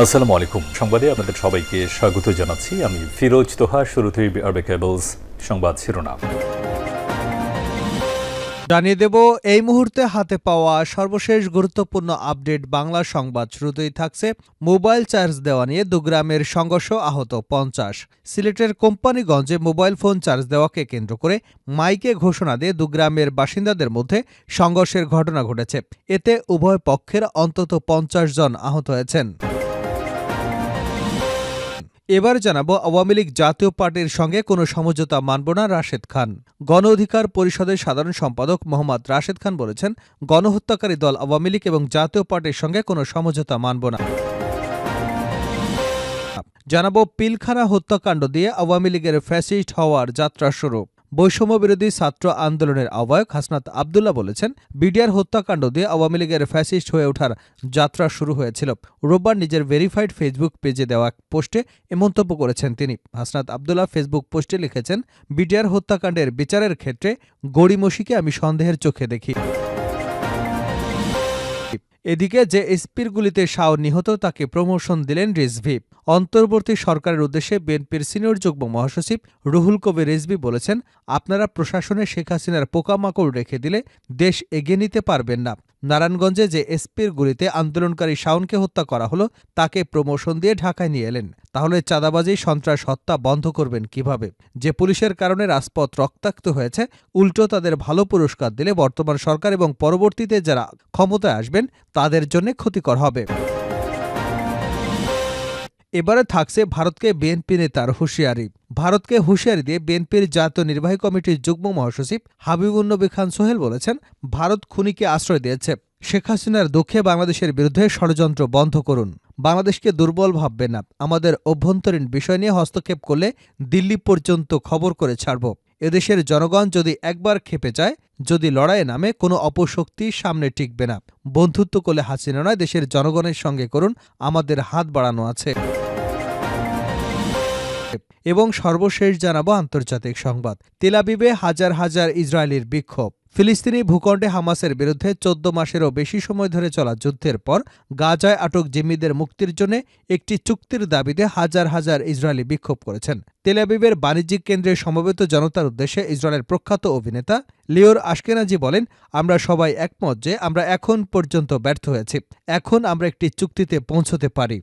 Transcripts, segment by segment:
আসসালামু আলাইকুম। সংবাদে আপনাদের সবাইকে স্বাগত জানাচ্ছি। আমি ফিরোজ তোহা, শুরুতেই আরবে কেবলস সংবাদ শিরোনাম। জানিয়ে দেব, এই মুহূর্তে হাতে পাওয়া সর্বশেষ গুরুত্বপূর্ণ আপডেট বাংলা সংবাদ শুরুতেই থাকছে মোবাইল চার্জ দেওয়া নিয়ে দুগ্রামের সংঘর্ষ আহত পঞ্চাশ। সিলেটের কোম্পানিগঞ্জে মোবাইল ফোন চার্জ দেওয়াকে কেন্দ্র করে মাইকে ঘোষণা দিয়ে দুগ্রামের বাসিন্দাদের মধ্যে সংঘর্ষের ঘটনা ঘটেছে। এতে উভয় পক্ষের অন্তত পঞ্চাশ জন আহত হয়েছেন। এবার জানাব আওয়ামী লীগ জাতীয় পার্টির সঙ্গে কোনো সমঝোতা মানব না রাশেদ খান। গণ অধিকার পরিষদের সাধারণ সম্পাদক মোহাম্মদ রাশেদ খান বলেছেন, গণহত্যাকারী দল আওয়ামী লীগ এবং জাতীয় পার্টির সঙ্গে কোনো সমঝোতা মানব না। জানাব, পিলখানা হত্যাকাণ্ড দিয়ে আওয়ামী লীগের ফ্যাসিস্ট হওয়ার যাত্রা শুরু। বৈষম্য বিরোধী ছাত্র আন্দোলনের আহ্বায়ক হাসনাত আবদুল্লাহ বলেছেন, বিডিআর হত্যাকাণ্ড দিয়ে আওয়ামী লীগের ফ্যাসিস্ট হয়ে ওঠার যাত্রা শুরু হয়েছিল। রোববার নিজের ভেরিফাইড ফেসবুক পেজে দেওয়া পোস্টে এ মন্তব্য করেছেন তিনি। হাসনাত আবদুল্লাহ ফেসবুক পোস্টে লিখেছেন, বিডিআর হত্যাকাণ্ডের বিচারের ক্ষেত্রে গড়িমসিকে আমি সন্দেহের চোখে দেখি। এদিকে যে এসপির গুলিতে শাও নিহত, তাকে প্রমোশন দিলেন রিজভি। অন্তর্বর্তী সরকারের উদ্দেশ্যে বিএনপির সিনিয়র যুগ্ম মহাসচিব রুহুল কবির রিজভি বলেছেন, আপনারা প্রশাসনে শেখ হাসিনার পোকামাকড় রেখে দিলে দেশ এগিয়ে নিতে পারবেন না। নারায়ণগঞ্জে যে এসপির গুলিতে আন্দোলনকারী শাওনকে হত্যা করা হলো, তাকে প্রমোশন দিয়ে ঢাকায় নিয়ে এলেন। তাহলে চাঁদাবাজি, সন্ত্রাস হত্যা বন্ধ করবেন কীভাবে? যে পুলিশের কারণে রাজপথ রক্তাক্ত হয়েছে, উল্টো তাদের ভালো পুরস্কার দিলে বর্তমান সরকার এবং পরবর্তীতে যারা ক্ষমতায় আসবেন, তাদের জন্য ক্ষতিকর হবে। এবারে থাকছে ভারতকে বিএনপি নেতার হুঁশিয়ারি। ভারতকে হুঁশিয়ারি দিয়ে বিএনপির জাতীয় নির্বাহী কমিটির যুগ্ম মহাসচিব হাবিবুন্নবী খান সোহেল বলেছেন, ভারত খুনিকে আশ্রয় দিয়েছে। শেখ হাসিনার দুঃখে বাংলাদেশের বিরুদ্ধে ষড়যন্ত্র বন্ধ করুন। বাংলাদেশকে দুর্বল ভাববে না। আমাদের অভ্যন্তরীণ বিষয় নিয়ে হস্তক্ষেপ করলে দিল্লি পর্যন্ত খবর করে ছাড়ব। এদেশের জনগণ যদি একবার খেপে যায়, যদি লড়াইয়ে নামে, কোনো অপশক্তি সামনে টিকবে না। বন্ধুত্ব করলে হাসিনা নয়, দেশের জনগণের সঙ্গে করুন। আমাদের হাত বাড়ানো আছে। এবং সর্বশেষ জানাব আন্তর্জাতিক সংবাদ। তেলাবিবে হাজার হাজার ইসরায়েলির বিক্ষোভ। ফিলিস্তিনি ভূখণ্ডে হামাসের বিরুদ্ধে চোদ্দ মাসেরও বেশি সময় ধরে চলা যুদ্ধের পর গাজায় আটক জিম্মিদের মুক্তির জন্য একটি চুক্তির দাবিতে হাজার হাজার ইসরায়েলি বিক্ষোভ করেছেন। তেলাবিবের বাণিজ্যিক কেন্দ্রে সমবেত জনতার উদ্দেশ্যে ইসরায়েলের প্রখ্যাত অভিনেতা লিওর আশকেনাজি বলেন, আমরা সবাই একমত যে আমরা এখন পর্যন্ত ব্যর্থ হয়েছি। এখন আমরা একটি চুক্তিতে পৌঁছতে পারি।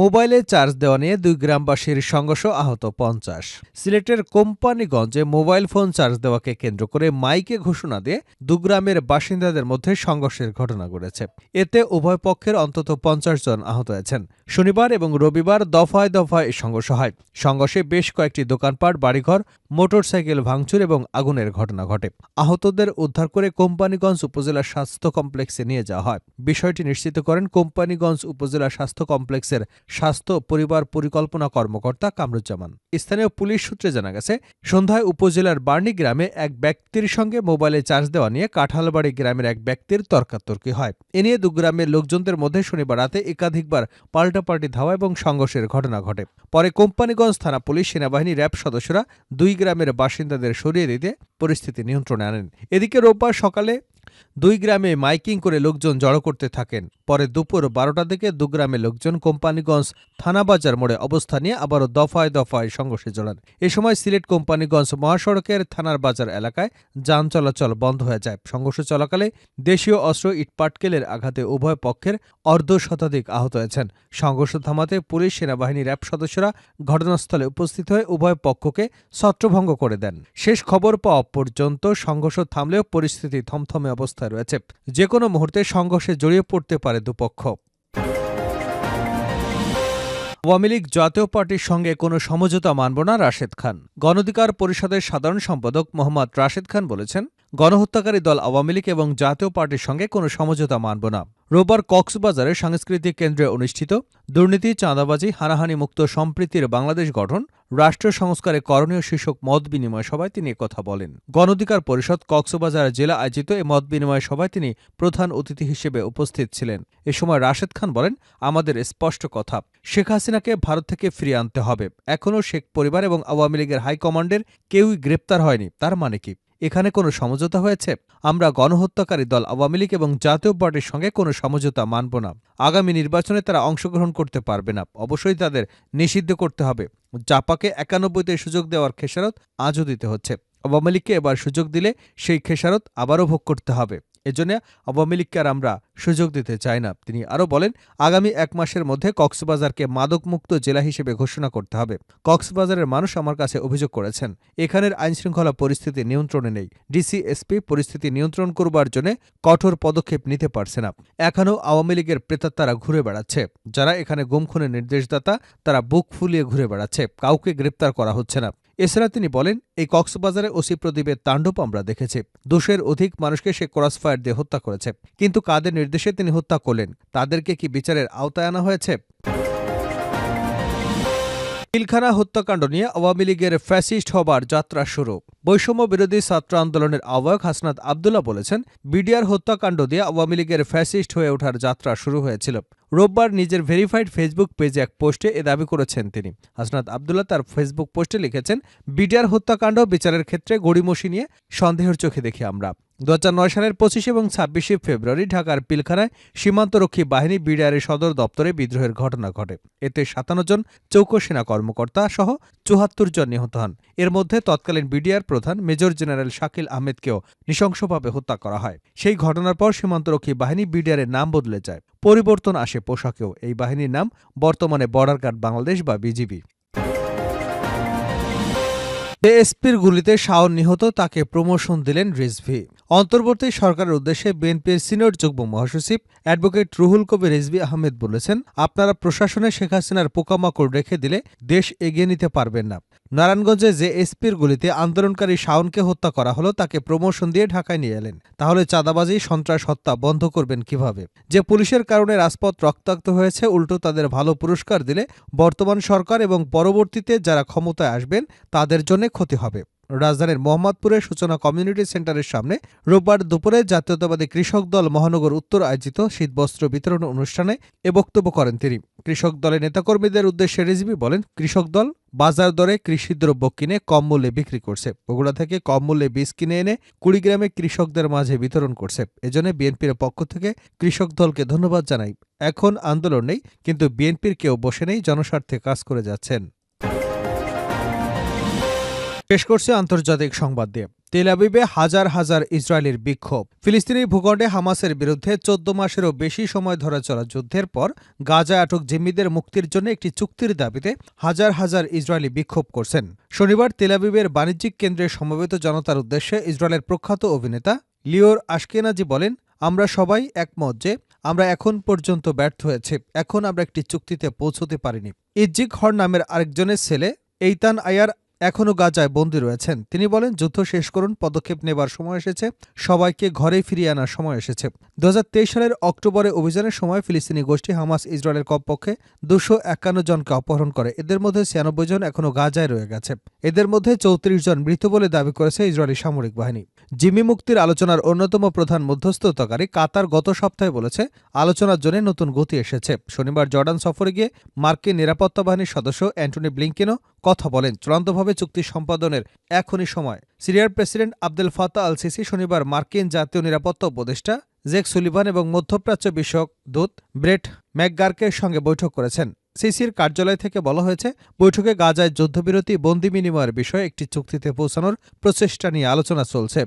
মোবাইলে চার্জ দেওয়া নিয়ে দুই গ্রামবাসীর সংঘর্ষ আহত পঞ্চাশ। সিলেটের কোম্পানিগঞ্জে মোবাইল ফোন চার্জ দেওয়াকে কেন্দ্র করে মাইকে ঘোষণা দিয়ে দুগ্রামের বাসিন্দাদের মধ্যে সংঘর্ষের ঘটনা ঘটেছে। এতে উভয় পক্ষের অন্তত পঞ্চাশ জন আহত হয়েছেন। শনিবার এবং রবিবার দফায় দফায় সংঘর্ষ হয়। সংঘর্ষে বেশ কয়েকটি দোকানপাট, বাড়িঘর, মোটরসাইকেল ভাঙচুর এবং আগুনের ঘটনা ঘটে। আহতদের উদ্ধার করে কোম্পানিগঞ্জ উপজেলা স্বাস্থ্য কমপ্লেক্সে নিয়ে যাওয়া হয়। বিষয়টি নিশ্চিত করেন কোম্পানিগঞ্জ উপজেলা স্বাস্থ্য কমপ্লেক্সের স্বাস্থ্য, পরিবার পরিকল্পনা কর্মকর্তা কামরুজ্জামান। স্থানীয় পুলিশ সূত্রে জানা গেছে, সন্ধ্যায় উপজেলার বার্নি গ্রামে এক ব্যক্তির সঙ্গে মোবাইলে চার্জ দেওয়া নিয়ে কাঁঠালবাড়ি গ্রামের এক ব্যক্তির তর্কাতর্কি হয়। এ নিয়ে দু গ্রামের লোকজনদের মধ্যে শনিবার রাতে একাধিকবার পাল্টাপাল্টি ধাওয়া এবং সংঘর্ষের ঘটনা ঘটে। পরে কোম্পানিগঞ্জ থানা পুলিশ, সেনাবাহিনী, র্যাব সদস্যরা দুই গ্রামের বাসিন্দাদের সরিয়ে দিতে পরিস্থিতি নিয়ন্ত্রণে আনেন। এদিকে রোববার সকালে দুই গ্রামে মাইকিং করে লোকজন জড়ো করতে থাকেন। পরে দুপুর বারোটা থেকে দু গ্রামের লোকজন কোম্পানিগঞ্জ থানাবাজার মোড়ে অবস্থান নিয়ে আবারও দফায় দফায় সংঘর্ষে জড়ান। এ সময় সিলেট কোম্পানিগঞ্জ মহাসড়কের থানার বাজার এলাকায় যান চলাচল বন্ধ হয়ে যায়। সংঘর্ষ চলাকালে দেশীয় অস্ত্র ইটপাটকেলের আঘাতে উভয় পক্ষের অর্ধ শতাধিক আহত হয়েছেন। সংঘর্ষ থামাতে পুলিশ সেনাবাহিনী র্যাব সদস্যরা ঘটনাস্থলে উপস্থিত হয়ে উভয় পক্ষকে ছত্রভঙ্গ করে দেন। শেষ খবর পাওয়া পর্যন্ত সংঘর্ষ থামলেও পরিস্থিতি থমথমে অবস্থায় রয়েছে। যে কোনো মুহূর্তে সংঘর্ষে জড়িয়ে পড়তে পারে দুপক্ষ। আওয়ামী লীগ জাতীয় পার্টির সঙ্গে কোনো সমঝোতা মানব না রাশেদ খান। গণধিকার পরিষদের সাধারণ সম্পাদক মোহাম্মদ রাশেদ খান বলেছেন, গণহত্যাকারী দল আওয়ামী লীগ এবং জাতীয় পার্টির সঙ্গে কোনো সমঝোতা মানব না। রোববার কক্সবাজারে সাংস্কৃতিক কেন্দ্রে অনুষ্ঠিত দুর্নীতি, চাঁদাবাজি হানাহানি মুক্ত সম্প্রীতির বাংলাদেশ গঠন রাষ্ট্র সংস্কারে করণীয় শীর্ষক মত বিনিময় সভায় তিনি কথা বলেন। গণধিকার পরিষদ কক্সবাজার জেলা আয়োজিত এ মত বিনিময় সভায় তিনি প্রধান অতিথি হিসেবে উপস্থিত ছিলেন। এ সময় রাশেদ খান বলেন, আমাদের স্পষ্ট কথা, শেখ হাসিনাকে ভারত থেকে ফিরিয়ে আনতে হবে। এখনও শেখ পরিবার এবং আওয়ামী লীগের হাইকমান্ডের কেউই গ্রেপ্তার হয়নি। তার মানে কি? এখানে কোনো সমঝোতা হয়েছে? আমরা গণহত্যাকারী দল, আওয়ামী লীগ এবং জাতীয় পার্টির সঙ্গে কোনো সমঝোতা মানব না। আগামী নির্বাচনে তারা অংশগ্রহণ করতে পারবে না। অবশ্যই তাদের নিষিদ্ধ করতে হবে। জাপাকে একানব্বইতে সুযোগ দেওয়ার খেসারত আজও দিতে হচ্ছে। আওয়ামী লীগকে এবার সুযোগ দিলে সেই খেসারত আবারও ভোগ করতে হবে। এজন্য আওয়ামী লীগকে আমরা সুযোগ দিতে চাই না। তিনি আরও বলেন, আগামী এক মাসের মধ্যে কক্সবাজারকে মাদকমুক্ত জেলা হিসেবে ঘোষণা করতে হবে। কক্সবাজারের মানুষ আমার কাছে অভিযোগ করেছেন, এখানের আইনশৃঙ্খলা পরিস্থিতি নিয়ন্ত্রণে নেই। ডিসিএসপি পরিস্থিতি নিয়ন্ত্রণ করবার জন্য কঠোর পদক্ষেপ নিতে পারছে না। এখনও আওয়ামী লীগের প্রেতাত্মারা ঘুরে বেড়াচ্ছে। যারা এখানে গুমখুনের নির্দেশদাতা, তারা বুক ফুলিয়ে ঘুরে বেড়াচ্ছে। কাউকে গ্রেপ্তার করা হচ্ছে না। এছাড়া তিনি বলেন, এই কক্সবাজারে ওসি প্রদীপের তাণ্ডব আমরা দেখেছি। দোষের অধিক মানুষকে সে ক্রসফায়ার দিয়ে হত্যা করেছে। কিন্তু কাদের নির্দেশে তিনি হত্যা করলেন? তাদেরকে কি বিচারের আওতায় আনা হয়েছে? পিলখানা হত্যাকাণ্ড নিয়ে আওয়ামী লীগের ফ্যাসিস্ট হবার যাত্রা শুরু। বৈষম্য বিরোধী ছাত্র আন্দোলনের আহ্বায়ক হাসনাত আবদুল্লাহ বলেছেন, বিডিআর হত্যাকাণ্ড দিয়ে আওয়ামী লীগের ফ্যাসিস্ট হয়ে ওঠার যাত্রা শুরু হয়েছিল। রোববার নিজের ভেরিফাইড ফেসবুক পেজে এক পোস্টে এ দাবি করেছেন তিনি। হাসনাত আবদুল্লাহ তার ফেসবুক পোস্টে লিখেছেন, বিডিআর হত্যাকাণ্ড বিচারের ক্ষেত্রে গড়িমসি নিয়ে সন্দেহের চোখে দেখি আমরা। দু সালের পঁচিশে এবং ছাব্বিশে ফেব্রুয়ারি ঢাকার পিলখানায় সীমান্তরক্ষী বাহিনী বিডিআরের সদর দপ্তরে বিদ্রোহের ঘটনা ঘটে। এতে সাতান্ন জন চৌকো সেনা কর্মকর্তা সহ চুহাত্তর জন নিহত হন। এর মধ্যে তৎকালীন বিডিআর প্রধান মেজর জেনারেল শাকিল আহমেদকেও নৃশংসভাবে হত্যা করা হয়। সেই ঘটনার পর সীমান্তরক্ষী বাহিনী বিডিআরের নাম বদলে যায়। পরিবর্তন আসে পোশাকেও। এই বাহিনীর নাম বর্তমানে বর্ডার গার্ড বাংলাদেশ বা বিজিবি। এসপির গুলিতে শাওন নিহত, তাকে প্রমোশন দিলেন রিজভি। অন্তর্বর্তী সরকারের উদ্দেশ্যে বিএনপির সিনিয়র যুগ্ম মহাসচিব অ্যাডভোকেট রুহুল কবির রিজভি আহমেদ বলেছেন, আপনারা প্রশাসনে শেখ হাসিনার পোকামাকড় রেখে দিলে দেশ এগিয়ে নিতে পারবেন না। নারায়ণগঞ্জে যে এসপির গুলিতে আন্দোলনকারী শাওনকে হত্যা করা হলো, তাকে প্রমোশন দিয়ে ঢাকায় নিয়ে এলেন। তাহলে চাঁদাবাজি, সন্ত্রাস, হত্যা বন্ধ করবেন কীভাবে? যে পুলিশের কারণে রাজপথ রক্তাক্ত হয়েছে, উল্টো তাদের ভালো পুরস্কার দিলে বর্তমান সরকার এবং পরবর্তীতে যারা ক্ষমতায় আসবেন, তাদের জন্য ক্ষতি হবে। রাজধানীর মোহাম্মদপুরের সূচনা কমিউনিটি সেন্টারের সামনে রোববার দুপুরে জাতীয়তাবাদী কৃষক দল মহানগর উত্তর আয়োজিত শীতবস্ত্র বিতরণ অনুষ্ঠানে এ বক্তব্য করেন তিনি। কৃষক দলের নেতাকর্মীদের উদ্দেশ্যে রেজিবি বলেন, কৃষক দল বাজার দরে কৃষিদ্রব্য কিনে কম মূল্যে বিক্রি করছে। বগুড়া থেকে কম মূল্যে বীজ কিনে এনে কুড়িগ্রামে কৃষকদের মাঝে বিতরণ করছে। এজন্য বিএনপির পক্ষ থেকে কৃষক দলকে ধন্যবাদ জানাই। এখন আন্দোলন নেই, কিন্তু বিএনপির কেউ বসে নেই, জনস্বার্থে কাজ করে যাচ্ছেন। শেষ করছে আন্তর্জাতিক সংবাদ দিয়ে। তেল আবিবে হাজার হাজার ইসরায়েলের বিক্ষোভ। ফিলিস্তিনি ভূখণ্ডে হামাসের বিরুদ্ধে চোদ্দ মাসেরও বেশি সময় ধরে চলা যুদ্ধের পর গাজা আটক জিম্মিদের মুক্তির জন্য একটি চুক্তির দাবিতে হাজার হাজার ইসরায়েলি বিক্ষোভ করছেন। শনিবার তেল আবিবের বাণিজ্যিক কেন্দ্রে সমবেত জনতার উদ্দেশ্যে ইসরায়েলের প্রখ্যাত অভিনেতা লিওর আশকেনাজি বলেন, আমরা সবাই একমত যে আমরা এখন পর্যন্ত ব্যর্থ হয়েছে। এখন আমরা একটি চুক্তিতে পৌঁছতে পারিনি। ইজ্জিক হর নামের আরেকজনের ছেলে, এইতান আয়ার এখনও গাজায় বন্দী রয়েছেন। তিনি বলেন, যুদ্ধ শেষ করুন, পদক্ষেপ নেবার সময় এসেছে। সবাইকে ঘরে ফিরিয়ে আনার সময় এসেছে। দু হাজার তেইশ সালের অক্টোবরে অভিযানের সময় ফিলিস্তিনি গোষ্ঠী হামাস ইসরায়েলের কমপক্ষে দুশো একান্ন জনকে অপহরণ করে। এদের মধ্যে ছিয়ানব্বই জন এখনও গাজায় রয়ে গেছে। এদের মধ্যে চৌত্রিশ জন মৃত বলে দাবি করেছে ইসরায়েলি সামরিক বাহিনী। জিম্মি মুক্তির আলোচনার অন্যতম প্রধান মধ্যস্থতাকারী কাতার গত সপ্তাহে বলেছে, আলোচনার জন্য নতুন গতি এসেছে। শনিবার জর্ডান সফরে গিয়ে মার্কিন নিরাপত্তা বাহিনীর সদস্য অ্যান্টনি ব্লিংকেনও কথা বলেন। চূড়ান্তভাবে চুক্তি সম্পাদনের এখনই সময়। সিরিয়ার প্রেসিডেন্ট আবদেল ফাতা আল সিসি শনিবার মার্কিন জাতীয় নিরাপত্তা উপদেষ্টা জেক সুলিভান এবং মধ্যপ্রাচ্য বিষয়ক দূত ব্রেট ম্যাকগার্কের সঙ্গে বৈঠক করেছেন। সিসির কার্যালয় থেকে বলা হয়েছে, বৈঠকে গাজায় যুদ্ধবিরতি, বন্দি বিনিময়ের বিষয়ে একটি চুক্তিতে পৌঁছানোর প্রচেষ্টা নিয়ে আলোচনা চলছে।